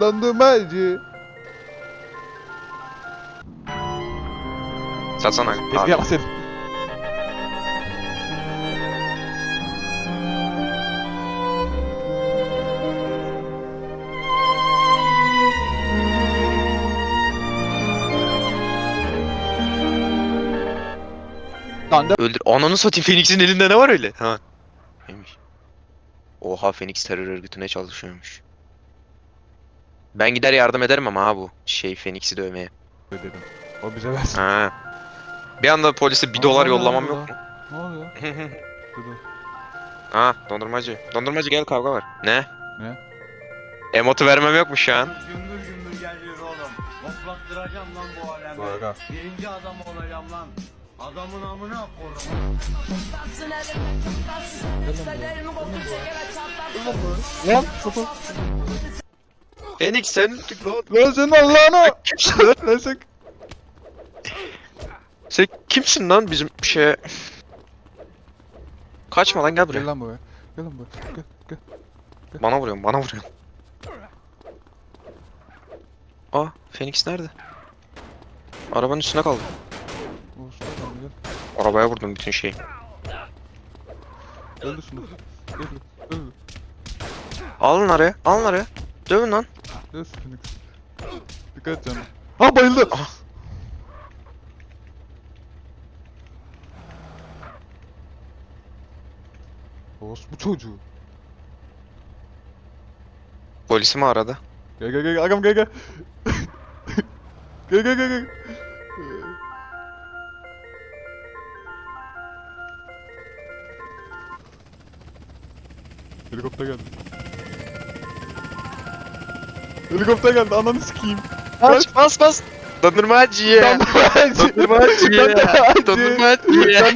Dondurmacı. Satsana. Ezgi Abi. yapma sen. Lan de Öldür. Ananı satayım Phoenix'in elinde ne var öyle? Ha. Neymiş? Oha Phoenix terör örgütüne çalışıyormuş. Ben gider yardım ederim ama ha bu şey Phoenix'i dövmeye. dedim. O bize versin. Ha. Bir anda polise bir dolar ne yollamam yok mu? Ne oluyor? Ha dondurmacı. Dondurmacı gel kavga var. Ne? Ne? Emotu vermem yok mu şu an? Gümbür gümbür geliyor oğlum. Hoplattıracağım lan bu alemi. Böyle. Birinci adam olacağım lan. Adamın amına korum. Lan sopa. Phoenix sen lan. Lan senin Allah'ına. Kimsin lan? Lan sen. Sen kimsin lan bizim şeye? Kaçma lan gel buraya. Gel lan buraya. Gel lan buraya. Gel gel. Bana vuruyorsun, bana vuruyorsun. Aa, Phoenix nerede? Arabanın üstüne kaldı. Olsun gel. Arabaya vurdum bütün şeyi. Öldür şunu. Öldür. Öldür. Alın araya, alın araya. Dövün lan. Öldür Phoenix. Dikkat et canım. Ha bayıldı. Ah. Boss bu çocuğu. Polisi mi aradı? Gel gel gel agam gel gel. gel gel gel gel. Helikopter geldi. Helikopter geldi ananı sikeyim. Bas bas bas. Dondurmacı. Dondurmacı. Dondurmacı. Dondurmacı. Dondurmacı.